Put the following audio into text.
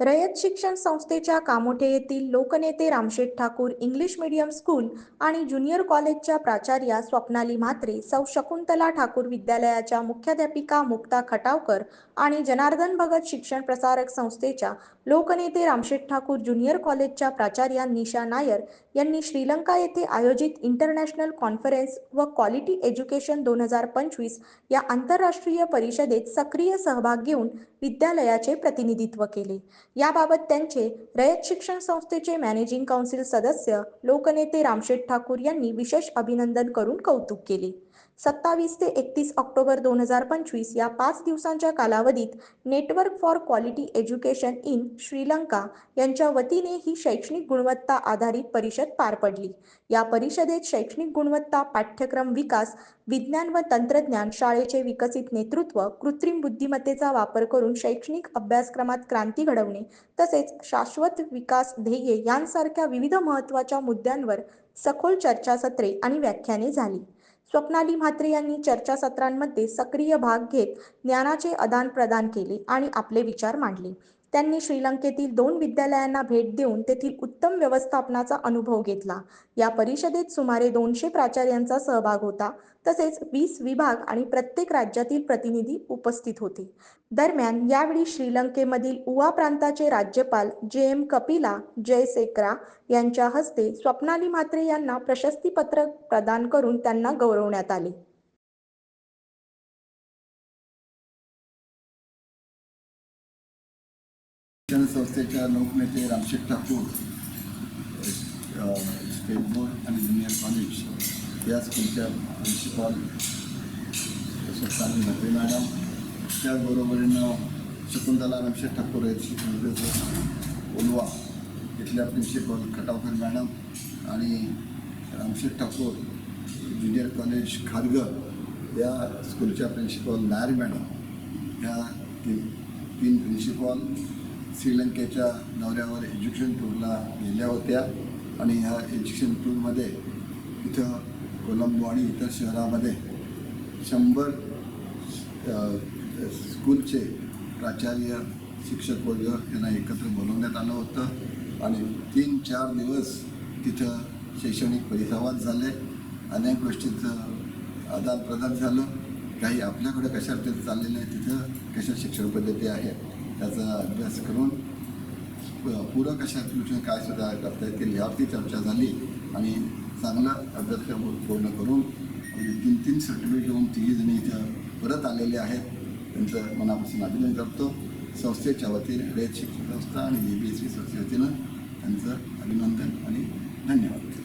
रयत शिक्षण संस्थेच्या कामोठे येथील लोकनेते Ramsheth Thakur English medium school आणि ज्युनियर कॉलेजच्या प्राचार्या स्वप्नाली म्हात्रे सौ शकुंतला ठाकूर विद्यालयाच्या मुख्याध्यापिका मुक्ता खटावकर आणि जनार्दन भगत शिक्षण प्रसारक संस्थेच्या लोकनेते रामशेठ ठाकूर ज्युनियर कॉलेजच्या प्राचार्या निशा नायर यांनी श्रीलंका येथे आयोजित इंटरनॅशनल कॉन्फरन्स व क्वालिटी एज्युकेशन दोन हजार पंचवीस या आंतरराष्ट्रीय परिषदेत सक्रिय सहभाग घेऊन विद्यालयाचे प्रतिनिधित्व केले. याबाबत त्यांचे रयत शिक्षण संस्थेचे मॅनेजिंग काउन्सिल सदस्य लोकनेते रामशेठ ठाकूर यांनी विशेष अभिनंदन करून कौतुक केले. सत्तावीस ते एकतीस ऑक्टोबर दोन हजार पंचवीस या पाच दिवसांच्या कालावधीत network for quality education in Sri Lanka यांच्या वतीने ही शैक्षणिक गुणवत्ता आधारित परिषद पार पडली. या परिषदेत शैक्षणिक गुणवत्ता पाठ्यक्रम विकास विज्ञान व तंत्रज्ञान शाळेचे विकसित नेतृत्व कृत्रिम बुद्धिमत्तेचा वापर करून शैक्षणिक अभ्यासक्रमात क्रांती घडवणे तसेच शाश्वत विकास ध्येये यांसारख्या विविध महत्त्वाच्या मुद्द्यांवर सखोल चर्चासत्रे आणि व्याख्याने झाली. स्वप्नाली म्हात्रे यांनी चर्चासत्रांमध्ये सक्रिय भाग घेत ज्ञानाचे आदान प्रदान केले आणि आपले विचार मांडले. त्यांनी श्रीलंकेतील दोन विद्यालयांना भेट देऊन तेथील उत्तम व्यवस्थापनाचा अनुभव घेतला. या परिषदेत सुमारे दोनशे प्राचार्यांचा सहभाग होता. तसेच वीस विभाग आणि प्रत्येक राज्यातील प्रतिनिधी उपस्थित होते. दरम्यान यावेळी श्रीलंकेमधील उवा प्रांताचे राज्यपाल जे एम कपिला जयसेकरा यांच्या हस्ते स्वप्नाली म्हात्रे यांना प्रशस्तीपत्र प्रदान करून त्यांना गौरवण्यात आले. शिक्षण संस्थेच्या लोकनेते रामशेठ ठाकूर स्टेट बोर्ड आणि ज्युनियर कॉलेज या स्कूलच्या प्रिन्सिपॉल स्वप्नाली नकरी मॅडम त्याचबरोबरीनं शकुंतला रामशेठ ठाकूर आहेत ओलवा इथल्या प्रिन्सिपल खटावकर मॅडम आणि रामशेठ ठाकूर ज्युनियर कॉलेज खारघर या स्कूलच्या प्रिन्सिपल नायर मॅडम ह्या तीन तीन प्रिन्सिपॉल श्रीलंकेच्या दौऱ्यावर एज्युकेशन टूरला गेल्या होत्या. आणि ह्या एज्युकेशन टूरमध्ये इथं कोलंबो आणि इतर शहरामध्ये शंभर स्कूलचे प्राचार्य शिक्षक वर्ग यांना एकत्र बोलवण्यात आलं होतं. आणि तीन चार दिवस तिथं शैक्षणिक परिसंवाद झाले. अनेक गोष्टींचं आदानप्रदान झालं. काही आपल्याकडे कशा ते चाललेलं आहे तिथं? कशा शिक्षण पद्धती आहेत? त्याचा अभ्यास करून प- पूरक अशा सूचना काय सुद्धा करता येतील यावरती चर्चा झाली. आणि चांगला अभ्यासक्रम पूर्ण करून तीन तीन सर्टिफिकेट घेऊन तिघी इथं परत आलेले आहेत. त्यांचं मनापासून अभिनंदन करतो. संस्थेच्या वतीने रयत शिक्षण संस्था आणि ए बी एस सी संस्थेच्या वतीनं त्यांचं अभिनंदन आणि धन्यवाद.